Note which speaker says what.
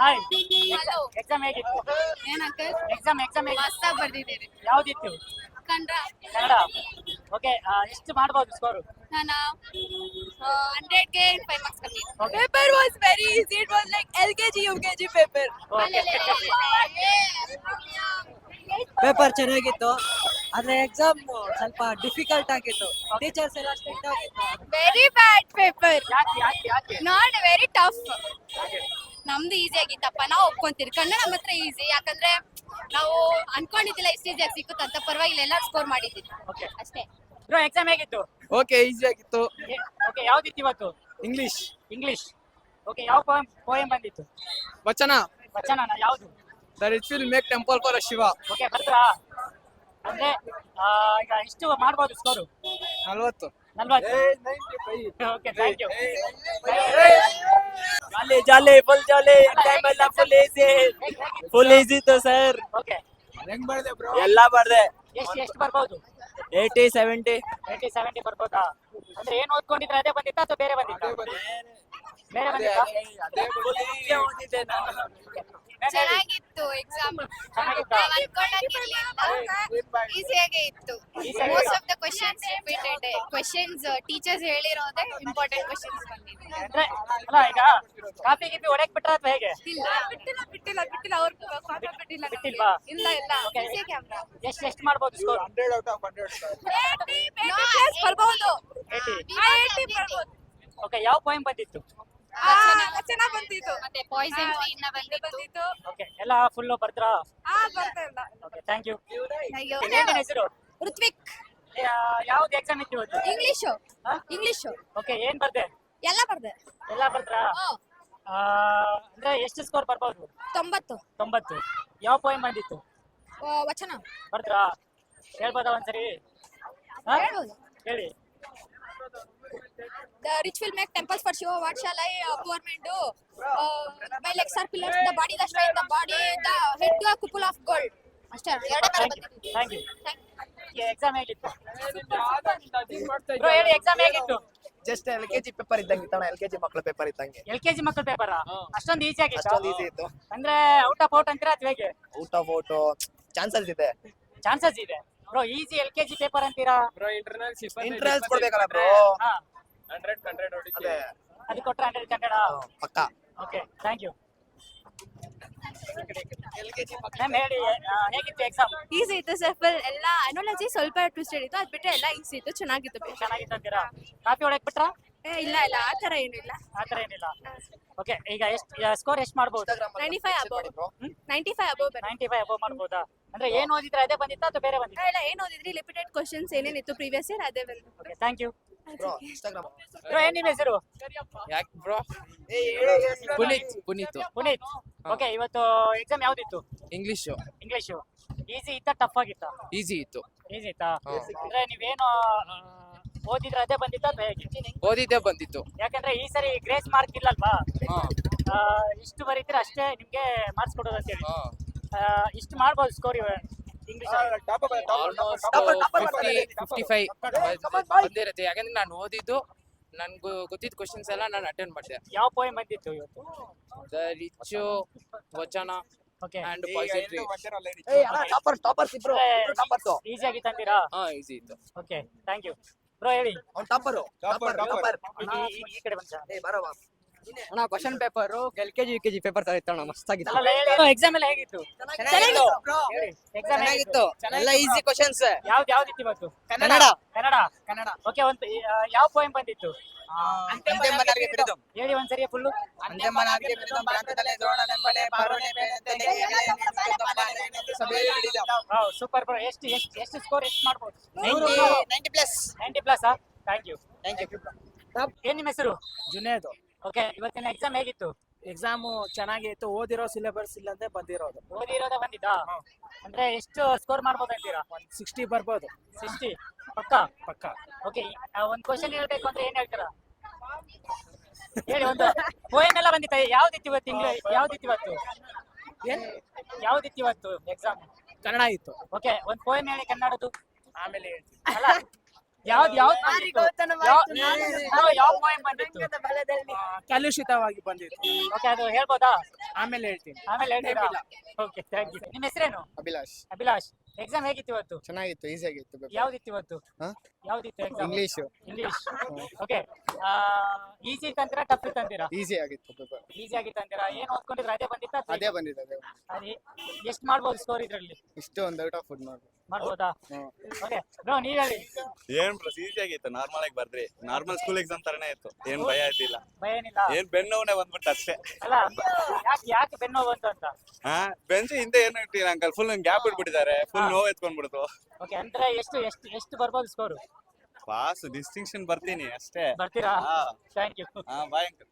Speaker 1: Hi. Exam ಹೇಗಿತ್ತು?
Speaker 2: ಏನಂಕಲ್
Speaker 1: exam exam
Speaker 2: ಮಸ್ತಾಗಿ ಬರ್ದಿದ್ದೀರಿ.
Speaker 1: ಯಾವ್ದಿತ್ತು?
Speaker 2: ಕನ್ನಡ.
Speaker 1: ಕನ್ನಡ. ಓಕೆ ಎಷ್ಟು ಮಾಡ್ಬೋದು ಸ್ಕೋರು
Speaker 2: ನಾನು ಹಂಡ್ರೆಡ್ಗೆ ಫೈವ್ ಮಾರ್ಕ್ಸ್ ಕಮ್ಮಿ
Speaker 3: paper it was like L K G U K G
Speaker 4: paper ಚೆನ್ನಾಗಿತ್ತು. ಆದ್ರೆ ಎಕ್ಸಾಮ್ ಸ್ವಲ್ಪ ಡಿಫಿಕಲ್ಟ್ ಆಗಿತ್ತು. ಟೀಚರ್ಸ್ ಎಲ್ಲ ಸ್ಟ್ರಿಕ್ಟ್ ಆಗಿತ್ತು.
Speaker 2: Very bad paper not very tough ನಮ್ದು ಈಸಿ ಆಗಿತ್ತಪ್ಪ. ನಾವು ಒಪ್ಕೊಂತೀರಿ ಕನ್ನಡ ಹತ್ರ ಈಸಿ ಯಾಕಂದ್ರೆ ನಾವು ಅನ್ಕೊಂಡಿದ್ದಿಲ್ಲ ಇಷ್ಟು ಈಸಿಯಾಗಿ ಸಿಕ್ಕುತ್ತೆ ಅಂತ. ಪರವಾಗಿಲ್ಲ ಎಲ್ಲ ಸ್ಕೋರ್ ಮಾಡಿದ್ದೀವಿ.
Speaker 1: ಓಕೆ
Speaker 2: ಅಷ್ಟೇ.
Speaker 1: ಬ್ರೋ ಎಕ್ಸಾಮ್ ಹೇಗಿತ್ತು?
Speaker 5: ಓಕೆ ಈಸಿ ಆಗಿತ್ತು.
Speaker 1: ಓಕೆ ಯಾವ್ದಿತ್ತು ಇವತ್ತು?
Speaker 5: ಇಂಗ್ಲಿಷ್
Speaker 1: ಇಂಗ್ಲಿಷ್ ಓಕೆ ಯಾವ ಪೋಯಂ ಪೋಯಂ ಬಂದಿತ್ತು?
Speaker 5: ವಚನ.
Speaker 1: ವಚನನ ಯಾವುದು?
Speaker 5: There it will make temple for Shiva
Speaker 1: okay ಬರ್ತಾ ಅಂದ್ರೆ ಆ, ಈಗ ಇಷ್ಟು ಮಾಡ್ಬೋದು ಸ್ಕೋರು
Speaker 5: ನಲ್ವತ್ತು.
Speaker 1: ನಲ್ವತ್ತು. Okay thank you
Speaker 4: jolly jolly full jolly time ಎಲ್ಲ ಫುಲ್ ಈಸಿ ಫುಲ್ ಈಸಿ ಇತ್ತು ಸರ್
Speaker 1: ಓಕೆ
Speaker 5: ಹೆಂಗ್ ಬರ್ದೆ ಬ್ರೋ
Speaker 4: ಎಲ್ಲ ಬರ್ದೆ
Speaker 1: ಎಷ್ಟು ಎಷ್ಟು ಬರ್ಬೋದು?
Speaker 4: ಏಯ್ಟಿ ಸೆವೆಂಟಿ
Speaker 1: ಏಯ್ಟಿ ಸೆವೆಂಟಿ ಬರ್ಬೋದಾ? ಅಂದ್ರೆ ಏನು ಓದ್ಕೊಂಡಿದ್ರೆ ಅದೇ ಬಂದಿತ್ತ ಅಥವಾ ಬೇರೆ ಬಂದಿತ್ತ? ಬೇರೆ ಬಂದಿತ್ತಾ?
Speaker 2: ಚೆನ್ನಾಗಿತ್ತು ಎಕ್ಸಾಮ್? ಈಸಿಯಾಗೇ ಇತ್ತು. Most of the questions repeated questions teachers ಹೇಳಿರೋದೇ important questions ಬಂದಿದೆ.
Speaker 1: ಅಲ್ಲ ಈಗ ಕಾಫಿ ಗಿಫಿ ಒಡೆಕ್ ಬಿಟ್ರ ಅಥವಾ ಹೇಗೆ?
Speaker 2: ಇಲ್ಲ.
Speaker 3: ಬಿಟ್ಟಿಲ್ಲ ಬಿಟ್ಟಿಲ್ಲ ಬಿಟ್ಟಿಲ್ಲ. ಅವ್ರು ಕಾಪಿ ಬಿಟ್ಟಿಲ್ಲ.
Speaker 1: ಬಿಟ್ಟಿಲ್ವಾ?
Speaker 3: ಇಲ್ಲ ಇಲ್ಲ.
Speaker 2: ಈಸಿ ಕ್ಯಾಮ್ರಾ
Speaker 1: ಎಷ್ಟು ಎಷ್ಟು ಮಾಡ್ಬೋದು score
Speaker 5: hundred out of hundred
Speaker 3: plus ಬರ್ಬೋದು.
Speaker 1: ಏಯ್ಟಿ
Speaker 3: ಆ, 80 ಬರ್ಬೋದು.
Speaker 1: ಓಕೆ ಯಾವ ಪಾಯಿಂಟ್ ಬಂದಿತ್ತು?
Speaker 3: ವಚನ ಬಂದಿತ್ತು.
Speaker 2: ಮತ್ತೆ ಪಾಯ್ಸನ್ ಬಂದಿತ್ತು
Speaker 1: ಓಕೆ ಎಲ್ಲ ಫುಲ್ ಬರ್ದ್ರಾ
Speaker 3: ಆ ಬರ್ತಾ ಇಲ್ಲ.
Speaker 1: ಓಕೆ ಥ್ಯಾಂಕ್ ಯು
Speaker 2: ಅಯ್ಯೋ
Speaker 1: ಏನ್ ಹೆಸರು?
Speaker 2: ಋತ್ವಿಕ್.
Speaker 1: ಯಾವ್ದು ಎಕ್ಸಾಮ್ ಇತ್ತು ಇವತ್ತು?
Speaker 2: ಇಂಗ್ಲಿಷು. ಇಂಗ್ಲಿಷು.
Speaker 1: ಓಕೆ ಏನ್ ಬರ್ದೆ?
Speaker 2: ಎಲ್ಲ ಬರ್ದೆ.
Speaker 1: ಎಲ್ಲ ಬರ್ದ್ರಾ? ಆ, ಅಂದ್ರೆ ಎಷ್ಟು ಸ್ಕೋರ್ ಬರ್ಬೋದು?
Speaker 2: ತೊಂಬತ್ತು.
Speaker 1: ತೊಂಬತ್ತು. ಯಾವ ಪಾಯಿಂಟ್ ಬಂದಿತ್ತು?
Speaker 2: ಆ, ವಚನ.
Speaker 1: ಬರ್ದ್ರಾ? ಹೇಳ್ಬೋದಾ ಒಂದ್ಸರಿ? ಹಾ?
Speaker 2: ಹೇಳ್ಬೋದು.
Speaker 1: ಹೇಳಿ.
Speaker 2: The will make temples for Shiva what shall I I, poor man, do? Uh, my the the body, the strength, the body, the head to of gold. ಅಷ್ಟೇ ಎರಡೇ ತರ
Speaker 1: thank thank you
Speaker 2: Thank
Speaker 1: exam ಹೇಗಿತ್ತು? Bro ಹೇಳಿ exam ಹೇಗಿತ್ತು?
Speaker 6: Just L K G paper ಇದ್ದಂಗೆ ಇತ್ತಣ್ಣ L K G ಮಕ್ಕಳ paper ಇದ್ದಂಗೆ.
Speaker 1: ಎಲ್ ಕೆ ಜಿ ಮಕ್ಕಳ ಪೇಪರ್ ಅಷ್ಟೊಂದು ಈಸಿ
Speaker 6: ಅಷ್ಟೊಂದು ಈಸಿ
Speaker 1: ಆಗಿತ್ತು?
Speaker 6: ಇತ್ತು.
Speaker 1: ಅಂದ್ರೆ ಔಟ್ ಆಫ್ ಔಟ್ ಅಂತೀರಾ ಅಥವಾ ಹೇಗೆ?
Speaker 6: ಔಟ್ ಆಫ್ ಔಟ್ ಚಾನ್ಸಸ್ ಇದೆ.
Speaker 1: ಚಾನ್ಸಸ್ ಇದೆ. Bro easy L K G paper ಅಂತೀರಾ?
Speaker 5: ಬ್ರೋ ಇಂಟರ್ನಲ್
Speaker 6: ಇಂಟ್ರೆನ್ಸ್ ಕೊಡ್ಬೇಕಲ್ಲ ಬ್ರೋ
Speaker 5: ಹಂಡ್ರೆಡ್ ಹಂಡ್ರೆಡ್
Speaker 6: ಅದೇ.
Speaker 1: ಅದು ಕೊಟ್ರೆ ಹಂಡ್ರೆಡ್ ಕನ್ನಡ
Speaker 6: ಪಕ್ಕ.
Speaker 1: Okay thank you. ಮ್ಯಾಮ್ ಹೇಳಿ ಆ, ಹೇಗಿತ್ತು ಎಕ್ಸಾಮ್
Speaker 3: ಈಸಿ ಇತ್ತು ಸರ್ ಫುಲ್ ಎಲ್ಲ ಅನಾಲಜಿ ಸ್ವಲ್ಪ ಟ್ವಿಸ್ಟೆಡ್ ಇತ್ತು. ಅದ್ ಬಿಟ್ರೆ ಎಲ್ಲ ಈಸಿ ಇತ್ತು ಚೆನ್ನಾಗಿತ್ತು. paper.
Speaker 1: ಚೆನ್ನಾಗಿತ್ತು ಅಂತೀರಾ? ಕಾಫಿ ಒಳಗೆ ಬಿಟ್ರಾ?
Speaker 3: ಏ, ಇಲ್ಲ ಇಲ್ಲ ಆ ತರ ಏನಿಲ್ಲ
Speaker 1: ಆ ಥರ ಏನಿಲ್ಲ. ಓಕೆ ಈಗ ಎಷ್ಟು ಸ್ಕೋರ್ ಎಷ್ಟು ಮಾಡ್ಬೋದು?
Speaker 3: Ninety five above ninety five above ಬರ
Speaker 1: ನೈಂಟಿ ಫೈವ್ ಅಬೋ ಮಾಡ್ಬೋದಾ? ಅಂದ್ರೆ ಏನ್ ಓದಿದ್ರೆ ಅದೇ ಬಂದಿತ್ತಾ ಅಥವಾ ಬೇರೆ ಬಂದಿತ್ತಾ?
Speaker 3: ಇಲ್ಲ ಏನ್ ಓದಿದ್ರಿ? ಲಿಮಿಟೆಡ್ ಕ್ವಶನ್ಸ್ ಏನೇನಿತ್ತು ಪ್ರೀವಿಯಸ್ ಇಯರ್ ಅದೇ ಬಂದು
Speaker 1: okay thank you
Speaker 6: bro Instagram
Speaker 1: bro ಏನ್ ನಿಮ್ಮ ಹೆಸರು
Speaker 5: ಯಾಕೆ ಬ್ರೋ ಪುನೀತ್ ಪುನೀತ್.
Speaker 1: ಪುನೀತ್. ಓಕೆ ಇವತ್ತು ಎಕ್ಸಾಮ್ ಯಾವ್ದಿತ್ತು?
Speaker 5: ಇಂಗ್ಲಿಷು
Speaker 1: ಇಂಗ್ಲಿಷು ಈಸಿ ಇತ್ತಾ ಟಫ್ ಆಗಿತ್ತ?
Speaker 5: ಈಸಿ ಇತ್ತು.
Speaker 1: ಈಸಿ ಇತ್ತಾ?
Speaker 5: ಹಾ.
Speaker 1: ಅಂದ್ರೆ ನೀವೇನು ಆ, ಓದಿದ್ರೆ ಅದೇ ಬಂದಿತ್ತಾ ಅಥವಾ ಹೇಗೆ?
Speaker 5: ಓದಿದ್ದೇ ಬಂದಿತ್ತು.
Speaker 1: ಯಾಕಂದ್ರೆ ಈ ಸರಿ ಗ್ರೇಸ್ ಮಾರ್ಕ್ ಇಲ್ಲಲ್ವಾ?
Speaker 5: ಹಾ.
Speaker 1: ಆ, ಇಷ್ಟು ಬರೀತೀರ ಅಷ್ಟೇ ನಿಮ್ಗೆ ಮಾರ್ಕ್ಸ್ ಕೊಡೋದು ಅಂತೇಳಿ
Speaker 5: ಹಾ.
Speaker 1: ಆ, ಇಷ್ಟು ಮಾಡ್ಬೋದು ಸ್ಕೋರ್
Speaker 5: ಫಿಫ್ಟಿ ಫೈವ್ ಯಾಕಂದ್ರೆ ನಾನು ಓದಿದ್ದು ನನ್ಗೆ ಗೊತ್ತಿದ್ದ ಕ್ವಶನ್ಸ್ ಎಲ್ಲ ನಾನು ಅಟೆಂಡ್ ಮಾಡಿದೆ.
Speaker 1: ಯಾವ ಪೋಯಮ್ ಬಂದಿತ್ತು ಇವತ್ತು?
Speaker 5: ದ ರಿಚ್ ವಚನ
Speaker 1: ಓಕೆ
Speaker 5: ಅಂಡ್ ಪಾಸಿಟ್ರಿ
Speaker 6: ಟಾಪರ್ ಟಾಪರ್ಸ್ ಇಬ್ರು ಟಾಪರ್ಸ್
Speaker 1: ಈಸಿ ಆಗಿ ತಂದಿರಾ?
Speaker 5: ಹಾ ಈಸಿ ಇತ್ತು.
Speaker 1: ಓಕೆ ಥ್ಯಾಂಕ್ ಯು ಬ್ರೋ ಹೇಳಿ.
Speaker 6: ಅವ್ನು ಟಾಪರ್ ಟಾಪರ್ ಟಾಪರ್
Speaker 1: ಈ- ಕಡೆ ಬಂದ
Speaker 6: ಏ ಬರವಾ
Speaker 4: ಅಣ್ಣ question paper L K G U K G paper ತರಿತ್ತಣ್ಣ ಮಸ್ತಾಗಿತ್ತು
Speaker 1: ಎಕ್ಸಾಮ್ ಎಲ್ಲ ಹೇಗಿತ್ತು?
Speaker 4: ಚೆನ್ನಾಗಿತ್ತು. ಎಲ್ಲ ಈಸಿ ಕ್ವಶನ್ಸ್
Speaker 1: ಯಾವ್ದು ಯಾವ್ದಿತ್ತು ಇವತ್ತು?
Speaker 4: ಕನ್ನಡ?
Speaker 1: ಕನ್ನಡ.
Speaker 4: ಕನ್ನಡ?
Speaker 1: ಓಕೆ ಒಂದು ಯಾವ ಬಂದಿತ್ತು?
Speaker 4: ಅಂತೆಂಬನಾರ್ಗೆ ಬಿರಿದು.
Speaker 1: ಹೇಳಿ ಒಂದ್ಸರಿ ಫುಲ್ಲು
Speaker 4: ಅಂತೆಂಬನಾರ್ಗೆ ಬಿರಿದು. ಪ್ರಾಂತದಲ್ಲಿ ಪರುಣೆ.
Speaker 1: ಸೂಪರ್ ಬ್ರೋ ಎಷ್ಟು ಎಷ್ಟು ಎಷ್ಟು ಸ್ಕೋರ್ ಎಷ್ಟು ಮಾಡ್ಬೋದು?
Speaker 4: 90 90 plus
Speaker 1: ninety plus thank you
Speaker 4: thank you
Speaker 1: ಏನ್ ನಿಮ್ಮ ಹೆಸರು?
Speaker 7: ಜುನೇದು.
Speaker 1: ಓಕೆ ಇವತ್ತಿನ ಎಕ್ಸಾಮ್ ಹೇಗಿತ್ತು?
Speaker 7: ಎಕ್ಸಾಮು ಚೆನ್ನಾಗಿತ್ತು ಓದಿರೋ ಸಿಲೆಬಸ್ ಅಂದ್ರೆ ಬಂದಿರೋದು.
Speaker 1: ಓದಿರೋದ ಬಂದಿದ್ದಾ? ಅಂದ್ರೆ ಎಷ್ಟು ಸ್ಕೋರ್ ಮಾಡ್ಬೋದು ಅಂತೀರಾ?
Speaker 7: ಒಂದ್ ಸಿಕ್ಸ್ಟಿ ಬರ್ಬೋದು.
Speaker 1: ಸಿಕ್ಸ್ಟಿ ಪಕ್ಕ?
Speaker 7: ಪಕ್ಕ.
Speaker 1: ಓಕೆ ಒಂದ್ ಕ್ವಶನ್ ಹೇಳ್ಬೇಕು ಅಂದ್ರೆ ಏನ್ ಹೇಳ್ತೀರಾ? ಹೇಳಿ ಒಂದು. ಪೋಯಮ್ ಎಲ್ಲ ಬಂದಿತ್ತ? ಯಾವ್ದಿತ್ತು ಇವತ್ತು ಇಂಗ್ಲಿಷ್ ಯಾವ್ದಿತ್ತು ಇವತ್ತು?
Speaker 7: ಏನ್?
Speaker 1: ಯಾವ್ದಿತ್ತು ಇವತ್ತು ಎಕ್ಸಾಮ್
Speaker 7: ಕನ್ನಡ ಇತ್ತು.
Speaker 1: ಓಕೆ ಒಂದ್ ಪೋಯಮ್ ಹೇಳಿ ಕನ್ನಡದು
Speaker 7: ಆಮೇಲೆ ಹೇಳ್ತೀನಿ.
Speaker 1: ಅಲ್ಲ? ಯಾವ್ದು ಯಾವ್ದು ಬಂದಿತ್ತು?
Speaker 7: ಕಲುಷಿತವಾಗಿ ಬಂದಿತ್ತು.
Speaker 1: ಓಕೆ ಅದು ಹೇಳ್ಬೋದಾ?
Speaker 7: ಆಮೇಲೆ ಹೇಳ್ತೀನಿ.
Speaker 1: ಆಮೇಲೆ ಹೇಳ್ತೀರಾ? ಓಕೆ ಥ್ಯಾಂಕ್ ಯು ನಿಮ್ಮ ಹೆಸರೇನು?
Speaker 6: ಅಭಿಲಾಷ್.
Speaker 1: ಅಭಿಲಾಷ್. ಎಕ್ಸಾಮ್ ಹೇಗಿತ್ತು ಇವತ್ತು?
Speaker 6: ಚೆನ್ನಾಗಿತ್ತು ಈಸಿ ಆಗಿತ್ತು
Speaker 1: ಯಾವ್ದಿತ್ತು ಇವತ್ತು?
Speaker 6: ಹಾ?
Speaker 1: ಯಾವ್ದಿತ್ತು exam
Speaker 6: English
Speaker 1: English okay easy ತಂತ್ರ ಟಫ್ ತಂತೀರಾ
Speaker 6: ಈಸಿ ಆಗಿತ್ತು ಪೇಪರ್
Speaker 1: ಈಸಿ ಆಗಿತ್ತು ಅಂತೀರಾ ಏನ್ ಓದ್ಕೊಂಡಿದ್ರೆ? ಅದೇ ಬಂದಿತ್ತ?
Speaker 6: ಅದೇ ಬಂದಿದೆ ಅದೇ ಬಂದಿದೆ.
Speaker 1: ಅದೇ. ಎಷ್ಟು ಮಾಡ್ಬೋದು ಸ್ಕೋರ್ ಇದ್ರಲ್ಲಿ?
Speaker 6: ಇಷ್ಟು ಒಂದು ಔಟ್ ಆಫ್ ಫುಡ್ ಮಾಡ್ಬೋದು.
Speaker 1: ಮಾಡ್ಬೋದಾ? ಓಕೆ ಬ್ರೋ ನೀವ್ ಹೇಳಿ.
Speaker 8: ಏನ್ ಬ್ರೋ ಈಸಿ ಆಗಿತ್ತು. ನಾರ್ಮಲ್ ಆಗಿ ಬರ್ದ್ರಿ. ನಾರ್ಮಲ್ ಸ್ಕೂಲ್ ಎಕ್ಸಾಮ್ ತರನೇ ಇತ್ತು. ಏನ್ ಭಯ ಇದ್ದಿಲ್ಲ.
Speaker 1: ಭಯ ಏನಿಲ್ಲ.
Speaker 8: ಏನ್ ಬೆನ್ನೋನೆ ಬಂದ್ಬಿಟ್ಟು ಅಷ್ಟೇ.
Speaker 1: ಅಲ್ಲ ಯಾಕೆ ಯಾಕೆ ಬೆನ್ನೋ ಬಂತು ಅಂತ?
Speaker 8: ಹಾ ಬೆಂಚ್ ಹಿಂದೆ ಏನು ಇಟ್ಟಿಲ್ಲ ಅಂಕಲ್. ಫುಲ್ ಗ್ಯಾಪ್ ಇಟ್ಬಿಟ್ಟಿದ್ದಾರೆ. ಫುಲ್ ನೋವು ಎತ್ಕೊಂಡ್ಬಿಡ್ತು.
Speaker 1: ಓಕೆ ಅಂದ್ರೆ ಎಷ್ಟು ಎಷ್ಟು ಎಷ್ಟು ಬರ್ಬೋದು ಸ್ಕೋರ್
Speaker 8: ಪಾಸ್ ಡಿಸ್ಟಿಂಕ್ಷನ್ ಬರ್ತೀನಿ ಅಷ್ಟೇ.
Speaker 1: ಬರ್ತೀರಾ?
Speaker 8: ಹಾ.
Speaker 1: ಥ್ಯಾಂಕ್ ಯು
Speaker 8: ಹಾ ಬಾಯ್ ಅಂಕಲ್